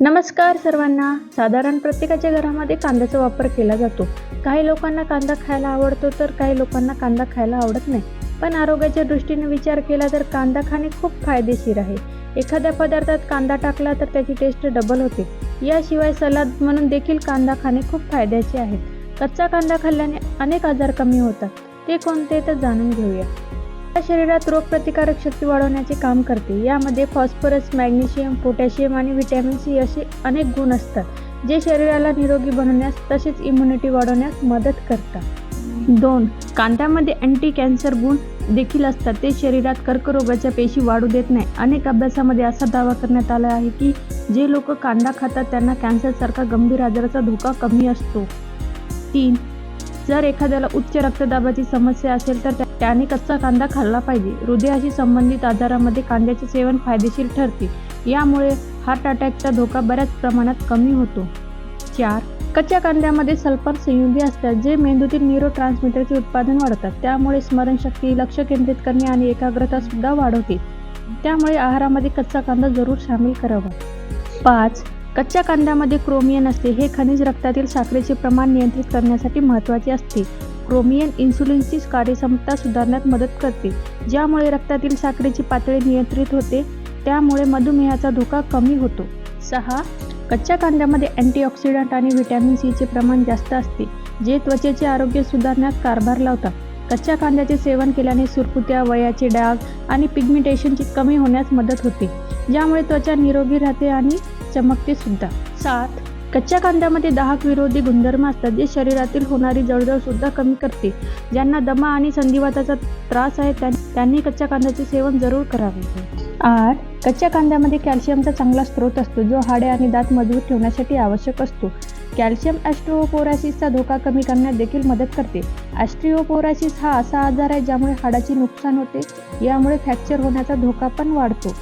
नमस्कार सर्वांना. साधारण प्रत्येकाच्या घरामध्ये कांद्याचा वापर केला जातो. काही लोकांना कांदा खायला आवडतो तर काही लोकांना कांदा खायला आवडत नाही. पण आरोग्याच्या दृष्टीने विचार केला तर कांदा खाणे खूप फायदेशीर आहे. एखाद्या पदार्थात कांदा टाकला तर त्याची टेस्ट डबल होते. याशिवाय सलाद म्हणून देखील कांदा खाणे खूप फायद्याचे आहे. कच्चा कांदा खाल्ल्याने अनेक आजार कमी होतात. ते कोणते तर जाणून घेऊया. शरीरात रोगप्रतिकारक शक्ती वाढवण्याचे काम करते. यामध्ये फॉस्फरस मॅग्नेशियम पोटॅशियम आणि व्हिटॅमिन सी असे अनेक गुण असतात जे शरीराला निरोगी बनवण्यास तसेच इम्युनिटी वाढवण्यास मदत करतात. दोन कांद्यामध्ये अँटी कॅन्सर गुण देखील असतात. ते शरीरात कर्करोगाच्या पेशी वाढू देत नाही. अनेक अभ्यासामध्ये असा दावा करण्यात आला आहे की जे लोक कांदा खातात त्यांना कॅन्सरसारखा गंभीर आजाराचा धोका कमी असतो. तीन जर एखाद्याला उच्च रक्तदाबाची समस्या असेल तर त्या- त्याने कच्चा कांदा खाल्ला पाहिजे. हृदयाशी संबंधित आजारामध्ये कांद्याचे सेवन फायदेशीर ठरते. यामुळे हार्ट अटॅकचा धोका बऱ्याच प्रमाणात कमी होतो. चार कच्च्या कांद्यामध्ये सल्फर संयुगे असतात जे मेंदूतील न्यूरो ट्रान्समीटरचे उत्पादन वाढतात त्यामुळे स्मरणशक्ती लक्ष केंद्रित करणे आणि एकाग्रता सुद्धा वाढवते. त्यामुळे आहारामध्ये कच्चा कांदा जरूर सामील करावा. पाच कच्च्या कांद्यामध्ये क्रोमियन असते. हे खनिज रक्तातील साखरेचे प्रमाण नियंत्रित करण्यासाठी महत्त्वाचे असते. क्रोमियन इन्सुलिनची कार्यक्षमता सुधारण्यात मदत करते. ज्यामुळे रक्तातील साखरेची पातळी नियंत्रित होते त्यामुळे मधुमेहाचा धोका कमी होतो. सहा कच्च्या कांद्यामध्ये अँटीऑक्सिडंट आणि व्हिटॅमिन सीचे प्रमाण जास्त असते जे त्वचेचे आरोग्य सुधारण्यास कारभार लावतात. कच्च्या कांद्याचे सेवन केल्याने सुरकुत्या वयाचे डाग आणि पिगमिटेशनची कमी होण्यास मदत होते. ज्यामुळे त्वचा निरोगी राहते आणि चमकते सुद्धा सात कच्च्या कांद्यामध्ये दाहक विरोधी गुणधर्म असतात जे शरीरातील होणारी जळजळ सुद्धा कमी करते. ज्यांना दमा आणि संधिवाताचा त्रास आहे त्यांनी कच्च्या कांद्याचे सेवन जरूर करावे. आठ कच्च्या कांद्यामध्ये कॅल्शियमचा चांगला स्रोत असतो जो हाडे आणि दात मजबूत ठेवण्यासाठी आवश्यक असतो. कॅल्शियम ॲस्ट्रोपोरासिसचा धोका कमी करण्यात देखील मदत करते. ॲस्ट्रिओपोरासिस हा असा आजार आहे ज्यामुळे हाडाचे नुकसान होते यामुळे फ्रॅक्चर होण्याचा धोका पण वाढतो.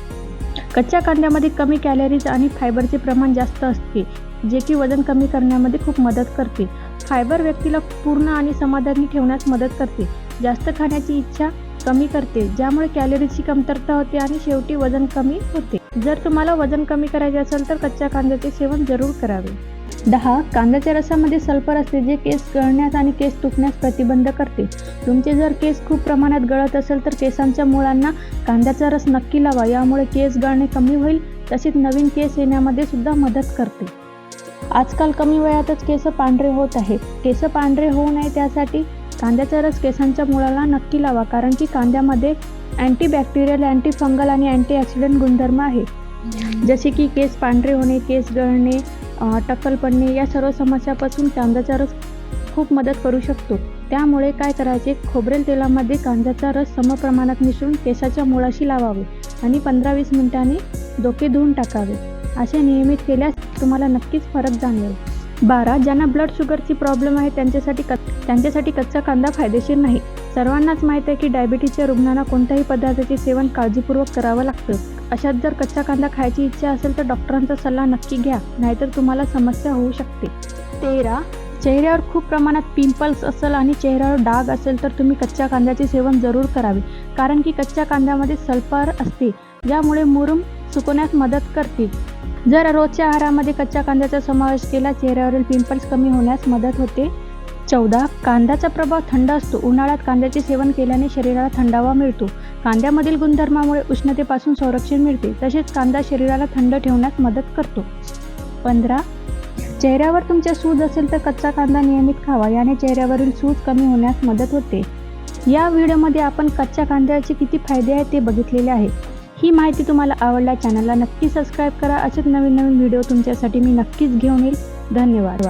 कच्च्या कांद्यामध्ये कमी कॅलरीज आणि फायबरचे प्रमाण जास्त असते जे की वजन कमी करण्यामध्ये खूप मदत करते. फायबर व्यक्तीला पूर्ण आणि समाधानी ठेवण्यास मदत करते. जास्त खाण्याची इच्छा कमी करते ज्यामुळे कॅलरीजची कमतरता होते आणि शेवटी वजन कमी होते. जर तुम्हाला वजन कमी करायचे असेल तर कच्च्या कांद्याचे सेवन जरूर करावे. दहा कांद्याच्या रसामध्ये सल्फर असते जे केस गळण्यास आणि केस तुटण्यास प्रतिबंध करते. तुमचे जर केस खूप प्रमाणात गळत असेल तर केसांच्या मुळांना कांद्याचा रस नक्की लावा यामुळे केस गळणे कमी होईल तसेच नवीन केस येण्यामध्ये सुद्धा मदत करते. आजकाल कमी वयातच केस पांढरे होत आहे केस पांढरे होऊ नये त्यासाठी कांद्याचा रस केसांच्या मुळाला नक्की लावा कारण की कांद्यामध्ये अँटीबॅक्टेरियल अँटीफंगल आणि अँटीऑक्सिडंट गुणधर्म आहे. जसे की केस पांढरे होणे केस गळणे टक्कल पडणे या सर्व समस्यापासून कांद्याचा रस खूप मदत करू शकतो. त्यामुळे काय करायचे? खोबरेल तेलामध्ये कांद्याचा रस समप्रमाणात मिसळून केसाच्या मुळाशी लावावे आणि पंधरा वीस मिनिटांनी डोके धुवून टाकावे. असे नियमित केल्यास तुम्हाला नक्कीच फरक जाणवेल. बारा ज्यांना ब्लड शुगरची प्रॉब्लेम आहे त्यांच्यासाठी कच त्यांच्यासाठी कच्चा कांदा फायदेशीर नाही. सर्वांनाच माहीत आहे की डायबिटीसच्या रुग्णांना कोणत्याही पदार्थाचे सेवन काळजीपूर्वक करावं लागतं. अशात जर कच्चा कांदा खायची इच्छा असेल तर डॉक्टरांचा सल्ला नक्की घ्या नाहीतर तुम्हाला समस्या होऊ शकते. तेरा. चेहऱ्यावर खूप प्रमाणात पिंपल्स असेल आणि चेहऱ्यावर डाग असेल तर तुम्ही कच्च्या कांद्याचे सेवन जरूर करावे कारण की कच्च्या कांद्यामध्ये सल्फर असते ज्यामुळे मुरुम सुकवण्यास मदत करते. जर रोजच्या आहारामध्ये कच्च्या कांद्याचा समावेश केला चेहऱ्यावरील पिंपल्स कमी होण्यास मदत होते. चौदा. कांद्याचा प्रभाव थंड असतो उन्हाळ्यात कांद्याचे सेवन केल्याने शरीराला थंडावा मिळतो. कांद्यामधील गुणधर्मामुळे उष्णतेपासून संरक्षण मिळते तसेच कांदा शरीराला थंड ठेवण्यास मदत करतो. पंधरा चेहऱ्यावर तुमच्या सूज असेल तर कच्चा कांदा नियमित खावा याने चेहऱ्यावरील सूज कमी होण्यास मदत होते. या व्हिडिओमध्ये आपण कच्च्या कांद्याचे किती फायदे आहेत ते बघितलेले आहे. ही माहिती तुम्हाला आवडल्या चॅनलला नक्की सबस्क्राईब करा असेच नवीन नवीन व्हिडिओ तुमच्यासाठी मी नक्कीच घेऊन येईल. धन्यवाद.